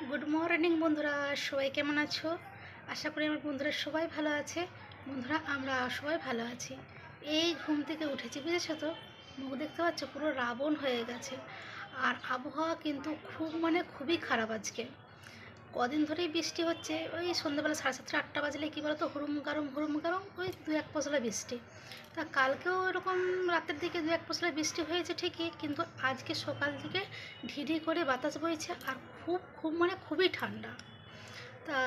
Good morning বন্ধুরা। সবাই কেমন আছো? আশা করি আমার বন্ধুরা সবাই ভালো আছে। বন্ধুরা, আমরা সবাই ভালো আছি। এই ঘুম থেকে উঠেছি, বুঝেছ তো? মুখ দেখতে পাচ্ছ, পুরো রাবণ হয়ে গেছে। আর আবহাওয়া কিন্তু খুব মানে খুবই খারাপ আজকে। কদিন ধরেই বৃষ্টি হচ্ছে। ওই সন্ধ্যাবেলা সাড়ে সাতটা, আটটা বাজলে কী বলতো, হুরুম গরম হুরুম গরম, ওই দু এক পশলা বৃষ্টি। তা কালকেও এরকম রাতের দিকে দু এক পশলা বৃষ্টি হয়েছে ঠিকই, কিন্তু আজকে সকাল থেকে ঢিঢি করে বাতাস বইছে আর খুব খুব মানে খুবই ঠান্ডা। তা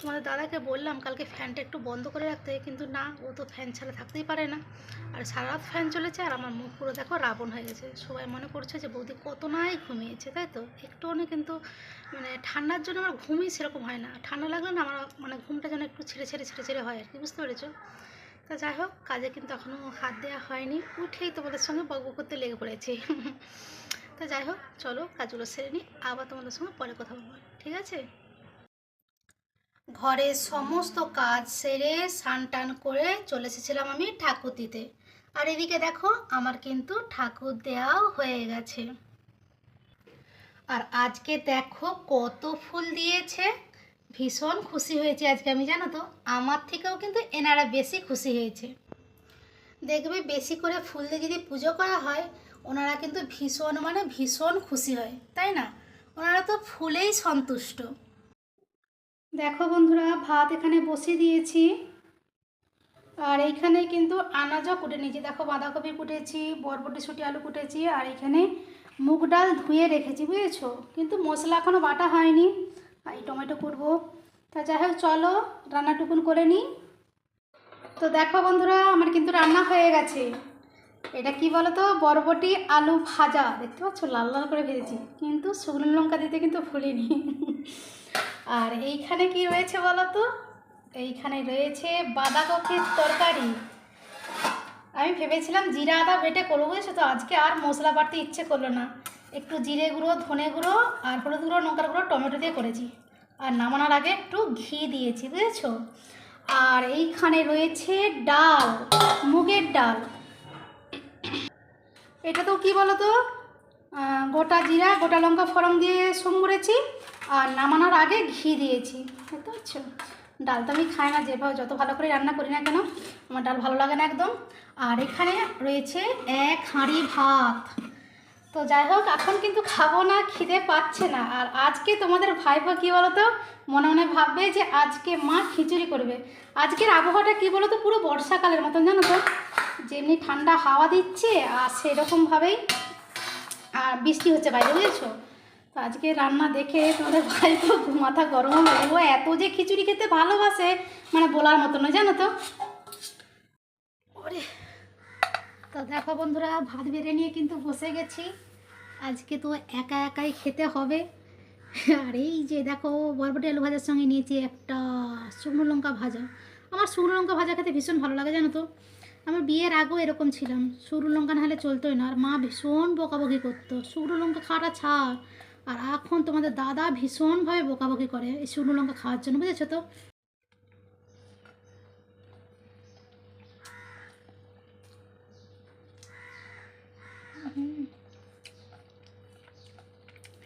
তোমাদের দাদাকে বললাম, কালকে ফ্যানটা একটু বন্ধ করে রাখতে, কিন্তু না, ও তো ফ্যান ছাড়া থাকতেই পারে না। আর সারা রাত ফ্যান চলেছে, আর আমার মুখ পুরো দেখো রাবণ হয়ে গেছে। সবাই মনে করছে যে, বৌদি কত নাই ঘুমিয়েছে, তাই তো? একটুও না কিন্তু মানে ঠান্ডার জন্য আমার ঘুমই সেরকম হয় না। ঠান্ডা লাগলে না, আমার মানে ঘুমটা যেন একটু ছেড়ে ছেড়ে ছেড়ে ছেড়ে হয় আর কি বুঝতে পেরেছ? তা যাই হোক, কাজে কিন্তু এখনও হাত দেওয়া হয়নি। উঠেই তোমাদের সঙ্গে বকবক করতে লেগে পড়েছি। তা যাই হোক, চলো কাজগুলো সেরে নিই, আবার তোমাদের সঙ্গে পরে কথা বলব। ঠিক আছে? ঘরের সমস্ত কাজ সেরে স্নান টান করে চলে এসেছিলাম আমি ঠাকুর দিতে আর এদিকে দেখো, আমার কিন্তু ঠাকুর দেওয়াও হয়ে গেছে। আর আজকে দেখো কত ফুল দিয়েছে। ভীষণ খুশি হয়েছে আজকে আমি, জানো তো? আমার থেকেও কিন্তু এনারা বেশি খুশি হয়েছে। দেখবে বেশি করে ফুল দিয়ে যদি পুজো করা হয়, ওনারা কিন্তু ভীষণ মানে ভীষণ খুশি হয়, তাই না? ওনারা তো ফুলেই সন্তুষ্ট। দেখো বন্ধুরা, ভাত এখানে বসিয়ে দিয়েছি। আর এইখানে কিন্তু আনাজও কুটে নিয়েছি দেখো বাঁধাকপি কুটেছি, বরবটি শুটি আলু কুটেছি, আর এখানে মুগ ডাল ধুয়ে রেখেছি, বুঝেছ? কিন্তু মশলা এখনও বাটা হয়নি। আর এই টমেটো কুটবো। তা যাই হোক, চলো রান্নাটুকুন করে নিই। তো দেখো বন্ধুরা, আমার কিন্তু রান্না হয়ে গেছে। এটা কি বলো তো বরবটি, আলু ভাজা। দেখতে পাচ্ছ? লাল লাল করে ভেজেছি। কিন্তু শুকনো লঙ্কা দিতে কিন্তু ভুলিনি। আর এইখানে কি রয়েছে বলো তো এইখানে রয়েছে বাঁধাকপির তরকারি। আমি ভেবেছিলাম জিরা, আদা বেটে করব বুঝেছ তো আজকে আর মশলা বাড়তে ইচ্ছে করল না। একটু জিরে গুঁড়ো, ধনে গুঁড়ো আর হলুদ গুঁড়ো, লঙ্কার গুঁড়ো, টমেটো দিয়ে করেছি। আর নামানোর আগে একটু ঘি দিয়েছি, বুঝেছ? আর এইখানে রয়েছে ডাল, মুগের ডাল। এটা তো কি বলো তো গোটা জিরা, গোটা লঙ্কা ফোড়ন দিয়ে সোম করেছি। আর নামানোর আগে ঘি দিয়েছি। বুঝতে পারছ ডাল তো আমি খাই না, যেভাবে যত ভালো করে রান্না করি না কেন, আমার ডাল ভালো লাগে না একদম। আর এখানে রয়েছে এক হাঁড়ি ভাত। তো যাই হোক, এখন কিন্তু খাব না, খিদে পাচ্ছে না। আর আজকে তোমাদের ভাই ভাইপো কী বলো তো মনে মনে ভাববে যে আজকে মা খিচুড়ি করবে। আজকের আবহাওয়াটা কী বলো তো পুরো বর্ষাকালের মতন, জানো তো? যেমনি ঠান্ডা হাওয়া দিচ্ছে, আর সেরকমভাবেই, আর বৃষ্টি হচ্ছে বাইরে বুঝেছ? তো আজকে রান্না দেখে তোমাদের ভাইপো মাথা গরম হবে ও এত যে খিচুড়ি খেতে ভালোবাসে মানে বলার মতো নয় জানো তো? ওরে। তো দেখো বন্ধুরা ভাত বেড়ে নিয়ে কিন্তু বসে গেছি। আজকে তো একা একাই খেতে হবে। আর এই যে দেখো বরবটি আলু ভাজার সঙ্গে নিয়েছি একটা শুকনো লঙ্কা ভাজা। আমার শুকনো লঙ্কা ভাজা খেতে ভীষণ ভালো লাগে জানো তো? আমার বিয়ের আগেও এরকম ছিলাম। শুকনো লঙ্কা না হলে চলতোই না। আর মা ভীষণ বকাবকি করতো। শুকনো লঙ্কা খাওয়াটা ছাড়। আর এখন তোমাদের দাদা ভীষণভাবে বকাবকি করে, এই শুকনো লঙ্কা খাওয়ার জন্য, বুঝেছ তো?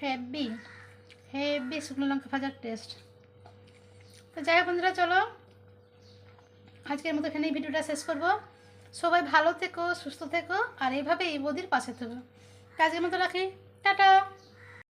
হেভি হেভি শুকনো লঙ্কা ভাজার টেস্ট তো যাই হোক বন্ধুরা, চলো। আজকের মতো এখানেই ভিডিওটা শেষ করব। সবাই ভালো থেকো, সুস্থ থেকো, আর এইভাবে এই বদির পাশে থেকো। আজকের মতো রাখি। টাটা!